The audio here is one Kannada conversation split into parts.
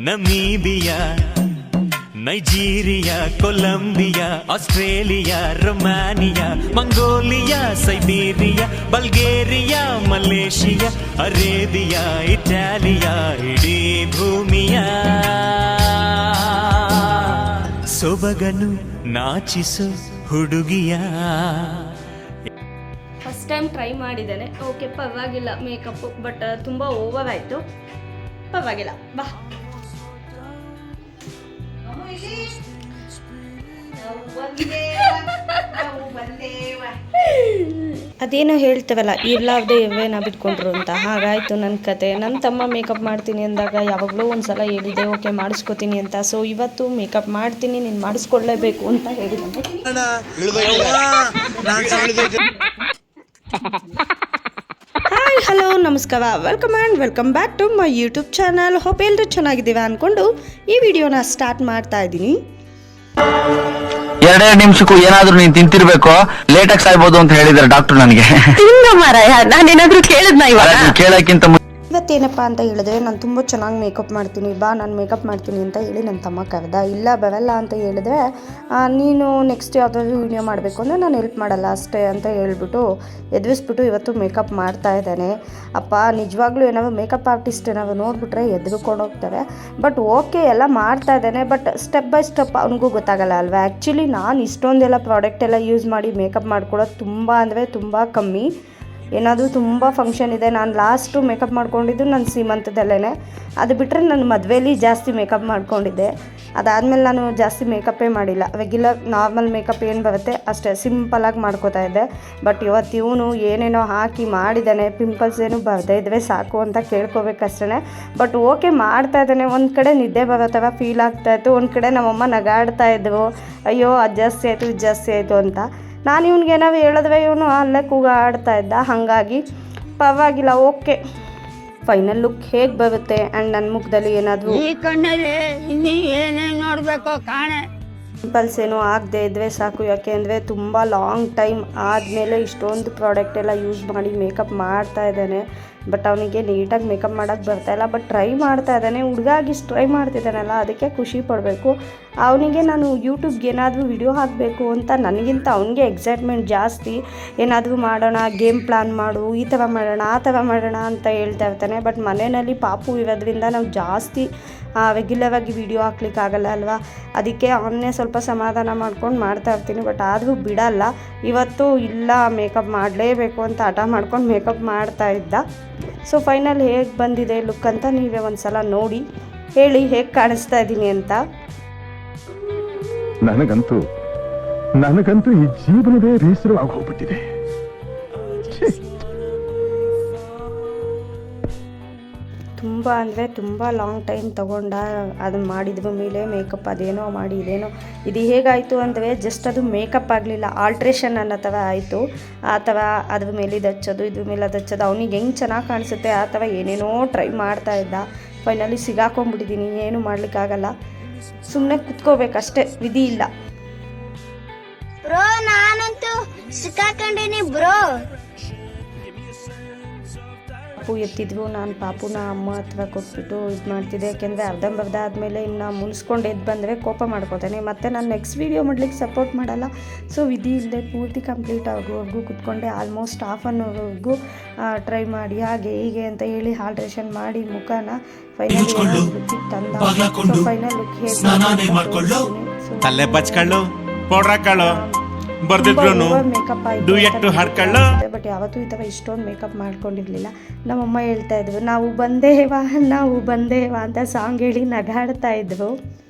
Namibia, Nigeria, Colombia, Australia Romania Mongolia, Siberia, Bulgaria, Malaysia, Arabia, Italia, ಇಡೀ ಭೂಮಿಯ. ಸೊಬಗನು ನಾಚಿಸು ಹುಡುಗಿಯ. ಫಸ್ಟ್ ಟೈಮ್ ಟ್ರೈ ಮಾಡಿದ್ದೇನೆ. ಓಕೆ ಪರವಾಗಿಲ್ಲ ಮೇಕಪ್ಪು ಬಟ್ ತುಂಬ ಓವರ್ ಆಯಿತು. ಪರವಾಗಿಲ್ಲ, ಬಾ. ಅದೇನೋ ಹೇಳ್ತೇವಲ್ಲ, ಇರ್ಲಾರ್ದೆ ಇವೇನ ಬಿಟ್ಕೊಂಡ್ರು ಅಂತ. ಹಾಗಾಯ್ತು ನನ್ನ ಕತೆ. ನನ್ನ ತಮ್ಮ ಮೇಕಪ್ ಮಾಡ್ತೀನಿ ಅಂದಾಗ ಯಾವಾಗಲೂ ಒಂದ್ಸಲ ಹೇಳಿದೆ ಓಕೆ ಮಾಡಿಸ್ಕೋತೀನಿ ಅಂತ. ಸೊ ಇವತ್ತು ಮೇಕಪ್ ಮಾಡ್ತೀನಿ, ನೀನು ಮಾಡಿಸ್ಕೊಳ್ಳೇಬೇಕು ಅಂತ ಹೇಳಿದ್ದಾನೆ ಹಾಯ್ ಹಲೋ ನಮಸ್ಕಾರ. Welcome and welcome back to my YouTube channel hope ಎಲ್ಲರೂ ಚೆನ್ನಾಗಿದ್ದೀವಿ ಅಂದ್ಕೊಂಡು ಈ ವಿಡಿಯೋನ ಸ್ಟಾರ್ಟ್ ಮಾಡ್ತಾ ಇದ್ದೀನಿ. ಎರಡೆರಡು ನಿಮಿಷಕ್ಕೂ ಏನಾದ್ರೂ ನೀನ್ ತಿಂತಿರ್ಬೇಕು ಲೇಟಾಗಿ ಸಾಯ್ಬೋದು ಅಂತ ಹೇಳಿದಾರೆ ಡಾಕ್ಟರ್ ನನಗೆ. ತಿನ್ನ ಮಾರಾಯ. ನಾನೇನಾದ್ರೂ ಕೇಳಿದ್ನ ಇವಾಗ? ಕೇಳಕ್ಕಿಂತ ಇವತ್ತೇನಪ್ಪ ಅಂತ ಹೇಳಿದ್ರೆ ನಾನು ತುಂಬ ಚೆನ್ನಾಗಿ ಮೇಕಪ್ ಮಾಡ್ತೀನಿ, ಬಾ ನಾನು ಮೇಕಪ್ ಮಾಡ್ತೀನಿ ಅಂತ ಹೇಳಿ ನನ್ನ ತಮ್ಮ ಕರೆದ. ಇಲ್ಲ ಬರಲ್ಲ ಅಂತ ಹೇಳಿದ್ರೆ ನೀನು ನೆಕ್ಸ್ಟ್ ಯಾವುದಾದ್ರು ವಿಡಿಯೋ ಮಾಡಬೇಕು ಅಂದರೆ ನಾನು ಹೆಲ್ಪ್ ಮಾಡಲ್ಲ ಅಷ್ಟೇ ಅಂತ ಹೇಳ್ಬಿಟ್ಟು ಎದುರಿಸ್ಬಿಟ್ಟು ಇವತ್ತು ಮೇಕಪ್ ಮಾಡ್ತಾ ಇದ್ದಾನೆ. ಅಪ್ಪ, ನಿಜವಾಗ್ಲೂ ಏನಾದ್ರು ಮೇಕಪ್ ಆರ್ಟಿಸ್ಟ್ ಏನಾದ್ರು ನೋಡಿಬಿಟ್ರೆ ಎದುರುಕೊಂಡು ಹೋಗ್ತಾರೆ. ಬಟ್ ಓಕೆ ಎಲ್ಲ ಮಾಡ್ತಾ ಇದ್ದಾನೆ, ಬಟ್ ಸ್ಟೆಪ್ ಬೈ ಸ್ಟೆಪ್ ಅವನಿಗೂ ಗೊತ್ತಾಗಲ್ಲ ಅಲ್ವಾ? ಆ್ಯಕ್ಚುಲಿ ನಾನು ಇಷ್ಟೊಂದೆಲ್ಲ ಪ್ರಾಡಕ್ಟ್ ಎಲ್ಲ ಯೂಸ್ ಮಾಡಿ ಮೇಕಪ್ ಮಾಡ್ಕೊಳ್ಳೋದು ತುಂಬ ಅಂದರೆ ತುಂಬ ಕಮ್ಮಿ. ಏನಾದರೂ ತುಂಬ ಫಂಕ್ಷನ್ ಇದೆ. ನಾನು ಲಾಸ್ಟು ಮೇಕಪ್ ಮಾಡ್ಕೊಂಡಿದ್ದು ನನ್ನ ಸೀಮಂತದಲ್ಲೇ ಅದು ಬಿಟ್ಟರೆ ನಾನು ಮದುವೆಯಲ್ಲಿ ಜಾಸ್ತಿ ಮೇಕಪ್ ಮಾಡ್ಕೊಂಡಿದ್ದೆ. ಅದಾದಮೇಲೆ ನಾನು ಜಾಸ್ತಿ ಮೇಕಪ್ಪೇ ಮಾಡಿಲ್ಲ. ರೆಗ್ಯುಲರ್ ನಾರ್ಮಲ್ ಮೇಕಪ್ ಏನು ಬರುತ್ತೆ ಅಷ್ಟೇ ಸಿಂಪಲಾಗಿ ಮಾಡ್ಕೋತಾ ಇದ್ದೆ. ಬಟ್ ಇವತ್ತು ಇವನು ಏನೇನೋ ಹಾಕಿ ಮಾಡಿದ್ದಾನೆ ಪಿಂಪಲ್ಸ್ ಏನು ಬರದೇ ಇದ್ದರೆ ಸಾಕು ಅಂತ ಕೇಳ್ಕೊಬೇಕಷ್ಟೇ ಬಟ್ ಓಕೆ ಮಾಡ್ತಾ ಇದ್ದಾನೆ. ಒಂದು ಕಡೆ ನಿದ್ದೆ ಬರೋ ಥರ ಫೀಲ್ ಆಗ್ತಾಯಿತ್ತು ಒಂದು ಕಡೆ ನಮ್ಮಮ್ಮ ನಗಾಡ್ತಾ ಇದ್ವು. ಅಯ್ಯೋ, ಅದು ಜಾಸ್ತಿ ಆಯಿತು, ಇದು ಜಾಸ್ತಿ ಆಯಿತು ಅಂತ. ನಾನು ಇವನಿಗೆ ಏನಾದ್ರು ಹೇಳಿದ್ರೆ ಇವನು ಅಲ್ಲೇ ಕೂಗಾಡ್ತಾ ಇದ್ದ. ಹಾಗಾಗಿ ಪರವಾಗಿಲ್ಲ, ಓಕೆ. ಫೈನಲ್ ಲುಕ್ ಹೇಗೆ ಬರುತ್ತೆ? ಆ್ಯಂಡ್ ನನ್ನ ಮುಖದಲ್ಲಿ ಏನಾದರೂ ಈ ಕಣ್ಣಲ್ಲಿ ಇನ್ನೂ ಏನೇನು ನೋಡಬೇಕೋ ಕಾಣೆ. ಪಿಂಪಲ್ಸ್ ಏನೂ ಆಗದೆ ಇದ್ದರೆ ಸಾಕು. ಯಾಕೆ ಅಂದರೆ ತುಂಬ ಲಾಂಗ್ ಟೈಮ್ ಆದಮೇಲೆ ಇಷ್ಟೊಂದು ಪ್ರಾಡಕ್ಟ್ ಎಲ್ಲ ಯೂಸ್ ಮಾಡಿ ಮೇಕಪ್ ಮಾಡ್ತಾ ಇದ್ದಾನೆ. ಬಟ್ ಅವನಿಗೆ ನೀಟಾಗಿ ಮೇಕಪ್ ಮಾಡೋಕ್ಕೆ ಇಲ್ಲ. ಬಟ್ ಟ್ರೈ ಮಾಡ್ತಾ ಇದ್ದಾನೆ. ಹುಡುಗಾಗಿ ಟ್ರೈ ಮಾಡ್ತಿದ್ದಾನಲ್ಲ, ಅದಕ್ಕೆ ಖುಷಿ ಪಡಬೇಕು. ಅವನಿಗೆ ನಾನು ಯೂಟ್ಯೂಬ್ಗೆ ಏನಾದರೂ ವಿಡಿಯೋ ಹಾಕಬೇಕು ಅಂತ ನನಗಿಂತ ಅವನಿಗೆ ಎಕ್ಸೈಟ್ಮೆಂಟ್ ಜಾಸ್ತಿ. ಏನಾದರೂ ಮಾಡೋಣ ಗೇಮ್ ಪ್ಲಾನ್ ಮಾಡು, ಈ ಥರ ಮಾಡೋಣ, ಆ ಥರ ಮಾಡೋಣ ಅಂತ ಹೇಳ್ತಾ ಇರ್ತಾನೆ. ಬಟ್ ಮನೆಯಲ್ಲಿ ಪಾಪು ಇರೋದ್ರಿಂದ ನಾವು ಜಾಸ್ತಿ ರೆಗ್ಯುಲರ್ ಆಗಿ ವಿಡಿಯೋ ಹಾಕ್ಲಿಕ್ಕೆ ಆಗಲ್ಲ ಅಲ್ವಾ? ಅದಕ್ಕೆ ಅವನ್ನೇ ಸ್ವಲ್ಪ ಸಮಾಧಾನ ಮಾಡ್ಕೊಂಡು ಮಾಡ್ತಾ ಇರ್ತೀನಿ ಬಟ್ ಆದರೂ ಬಿಡಲ್ಲ. ಇವತ್ತು ಇಲ್ಲ ಮೇಕಪ್ ಮಾಡಲೇಬೇಕು ಅಂತ ಹಠ ಮಾಡ್ಕೊಂಡು ಮೇಕಪ್ ಮಾಡ್ತಾ ಇದ್ದ. ಸೊ ಫೈನಲ್ ಹೇಗೆ ಬಂದಿದೆ ಲುಕ್ ಅಂತ ನೀವೇ ಒಂದು ಸಲ ನೋಡಿ, ಹೇಳಿ ಹೇಗೆ ಕಾಣಿಸ್ತಾ ಇದ್ದೀನಿ ಅಂತ. ನನಗಂತೂ ನನಗಂತೂ ಈ ಜೀವನವೇ ಬೇಸರವಾಗಿ ಹೋಗ್ಬಿಟ್ಟಿದೆ. ತುಂಬ ಅಂದರೆ ತುಂಬ ಲಾಂಗ್ ಟೈಮ್ ತೊಗೊಂಡ ಅದನ್ನ ಮಾಡಿದ ಮೇಲೆ ಮೇಕಪ್ ಅದೇನೋ ಮಾಡಿ, ಇದೇನೋ. ಇದು ಹೇಗಾಯಿತು ಅಂದರೆ ಜಸ್ಟ್ ಅದು ಮೇಕಪ್ ಆಗಲಿಲ್ಲ. ಆಲ್ಟ್ರೇಷನ್ ಅನ್ನೋ ಥರ ಆಯಿತು. ಅಥವಾ ಅದ್ರ ಮೇಲೆ ಇದು ಹಚ್ಚೋದು, ಇದ್ರ ಮೇಲೆ ಅದು ಹಚ್ಚೋದು. ಅವ್ನಿಗೆ ಹೆಂಗೆ ಚೆನ್ನಾಗಿ ಕಾಣಿಸುತ್ತೆ ಥರ ಏನೇನೋ ಟ್ರೈ ಮಾಡ್ತಾ ಇದ್ದ. ಫೈನಲಿ ಸಿಗಾಕೊಂಡ್ಬಿಟ್ಟಿದ್ದೀನಿ ಏನು ಮಾಡಲಿಕ್ಕಾಗಲ್ಲ ಸುಮ್ಮನೆ ಕುತ್ಕೋಬೇಕಷ್ಟೇ ವಿಧಿ ಇಲ್ಲ. ಬ್ರೋ ನಾನಂತೂ ಸಿಕ್ಕಾಕೊಂಡಿನಿ ಬ್ರೋ ಪಾಪು ಎತ್ತಿದ್ವು ನಾನು ಪಾಪುನ ಅಮ್ಮ ಹತ್ರ ಕೊಟ್ಬಿಟ್ಟು ಇದು ಮಾಡ್ತಿದ್ದೆ. ಯಾಕೆಂದರೆ ಅರ್ಧಂಬರ್ಧ ಆದಮೇಲೆ ಇನ್ನು ಮುನ್ಸ್ಕೊಂಡು ಎದ್ದು ಬಂದರೆ ಕೋಪ ಮಾಡ್ಕೋತಾನೆ. ಮತ್ತು ನಾನು ನೆಕ್ಸ್ಟ್ ವೀಡಿಯೋ ಮಾಡ್ಲಿಕ್ಕೆ ಸಪೋರ್ಟ್ ಮಾಡಲ್ಲ. ಸೊ ವಿಧಿ ಇಲ್ಲದೆ ಪೂರ್ತಿ ಕಂಪ್ಲೀಟ್ ಆಗೋವರೆಗೂ ಕುತ್ಕೊಂಡೆ. ಆಲ್ಮೋಸ್ಟ್ ಹಾಫ್ ಅನ್ ಅವರ್ವರೆಗೂ ಟ್ರೈ ಮಾಡಿ ಹಾಗೆ ಹೀಗೆ ಅಂತ ಹೇಳಿ ಆಲ್ಟ್ರೇಷನ್ ಮಾಡಿ ಮುಖನ ಫೈನಲ್ ಲುಕ್ ತಂದ. ಸೊ ಫೈನಲ್ ಲುಕ್ ಹೇಗೆ ತಲೆ ಬಚ್ಕೊಳ್ಳು ಪೌಡ್ರ ಹಾಕೊಳ್ಳು? ಬರ್ದಿದ್ರು ಹಾಡ್ಕೊಳ್ಳು? ಬಟ್ ಯಾವತ್ತೂ ಈ ಥರ ಇಷ್ಟೊಂದು ಮೇಕಪ್ ಮಾಡ್ಕೊಂಡಿರಲಿಲ್ಲ. ನಮ್ಮಮ್ಮ ಹೇಳ್ತಾ ಇದ್ರು ನಾವು ಬಂದೇವಾ ನಾವು ಬಂದೇವಾ ಅಂತ ಸಾಂಗ್ ಹೇಳಿ ನಗಾಡ್ತಾ ಇದ್ರು.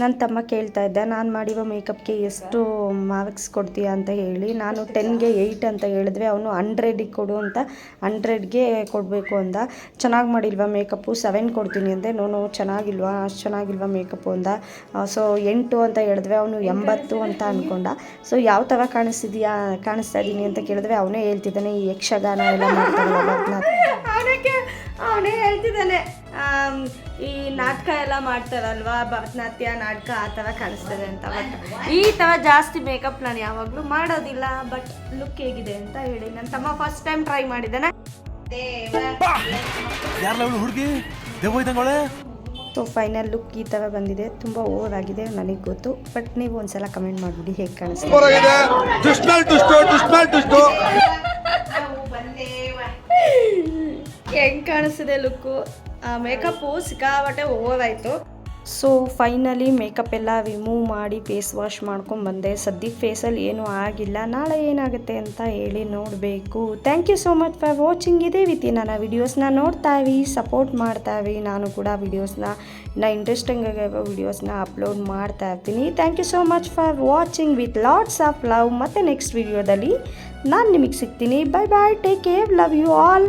ನನ್ನ ತಮ್ಮ ಕೇಳ್ತಾ ಇದ್ದ, ನಾನು ಮಾಡಿರೋ ಮೇಕಪ್ಗೆ ಎಷ್ಟು ಮಾರ್ಕ್ಸ್ ಕೊಡ್ತೀಯ ಅಂತ ಹೇಳಿ. ನಾನು ಟೆನ್ಗೆ ಏಯ್ಟ್ ಅಂತ ಹೇಳಿದ್ರೆ ಅವನು ಹಂಡ್ರೆಡಿಗೆ ಕೊಡು ಅಂತ ಹಂಡ್ರೆಡ್ಗೆ ಕೊಡಬೇಕು ಅಂದ. ಚೆನ್ನಾಗಿ ಮಾಡಿಲ್ವಾ ಮೇಕಪ್ಪು ಸೆವೆನ್ ಕೊಡ್ತೀನಿ ಅಂದೆ. ನೋನು ಚೆನ್ನಾಗಿಲ್ವಾ? ಅಷ್ಟು ಚೆನ್ನಾಗಿಲ್ವಾ ಮೇಕಪ್ಪು ಅಂದ. ಸೊ ಎಂಟು ಅಂತ ಹೇಳಿದ್ರೆ ಅವನು ಎಂಬತ್ತು ಅಂತ ಅಂದ್ಕೊಂಡ ಸೊ ಯಾವ ಥರ ಕಾಣಿಸ್ತಿದ್ಯಾ, ಕಾಣಿಸ್ತಾ ಇದ್ದೀನಿ ಅಂತ ಕೇಳಿದ್ರೆ ಅವನೇ ಹೇಳ್ತಿದ್ದಾನೆ, ಈ ಯಕ್ಷಗಾನ ಎಲ್ಲ ಮಾಡ್ತಾರಲ್ಲ ಅವನೇ ಈ ನಾಟಕ ಎಲ್ಲ ಮಾಡ್ತಾರಲ್ವಾ? ಭರತನಾಟ್ಯ ನಾಟಕ ಆ ಥರ ಕಾಣಿಸ್ತದೆ ಅಂತ. ಬಟ್ ಈ ಥರ ಜಾಸ್ತಿ ಮೇಕಪ್ ನಾನು ಯಾವಾಗಲೂ ಮಾಡೋದಿಲ್ಲ. ಬಟ್ ಲುಕ್ ಹೇಗಿದೆ ಅಂತ ಹೇಳಿ ನನ್ನ ತಮ್ಮ ಫಸ್ಟ್ ಟೈಮ್ ಟ್ರೈ ಮಾಡಿದ್ದಾನೆ. ಹುಡುಗಿ? ಸೊ ಫೈನಲ್ ಲುಕ್ ಈ ಥರ ಬಂದಿದೆ. ತುಂಬ ಓವರ್ ಆಗಿದೆ ನನಗೆ ಗೊತ್ತು. ಬಟ್ ನೀವು ಒಂದ್ಸಲ ಕಮೆಂಟ್ ಮಾಡಿಬಿಡಿ ಹೇಗೆ ಕಾಣಿಸ್ತಿದೆ. ಹೆಂಗೆ ಕಾಣಿಸ್ತಿದೆ ಲುಕ್ಕು? ಮೇಕಪ್ಪು ಸಿಕ್ಕಾಬಟ್ಟೆ ಆಯಿತು ಸೊ ಫೈನಲಿ ಮೇಕಪ್ ಎಲ್ಲ ರಿಮೂವ್ ಮಾಡಿ ಫೇಸ್ ವಾಶ್ ಮಾಡ್ಕೊಂಡು ಬಂದೆ. ಸದ್ಯಕ್ಕೆ ಫೇಸಲ್ಲಿ ಏನೂ ಆಗಿಲ್ಲ. ನಾಳೆ ಏನಾಗುತ್ತೆ ಅಂತ ಹೇಳಿ ನೋಡಬೇಕು. Thank you so much for watching ಇದೇ ರೀತಿ ನನ್ನ ವಿಡಿಯೋಸ್ನ ನೋಡ್ತಾ ಇವಿ ಸಪೋರ್ಟ್ ಮಾಡ್ತಾ ಇವಿ ನಾನು ಕೂಡ ವಿಡಿಯೋಸ್ನ ನಾ ಇಂಟ್ರೆಸ್ಟಿಂಗ್ ಆಗಿರೋ ವೀಡಿಯೋಸ್ನ ಅಪ್ಲೋಡ್ ಮಾಡ್ತಾ ಇರ್ತೀನಿ. Thank you so much for watching with lots of love ಮತ್ತು ನೆಕ್ಸ್ಟ್ ವಿಡಿಯೋದಲ್ಲಿ ನಾನು ನಿಮಗೆ ಸಿಗ್ತೀನಿ. Bye bye take care love you all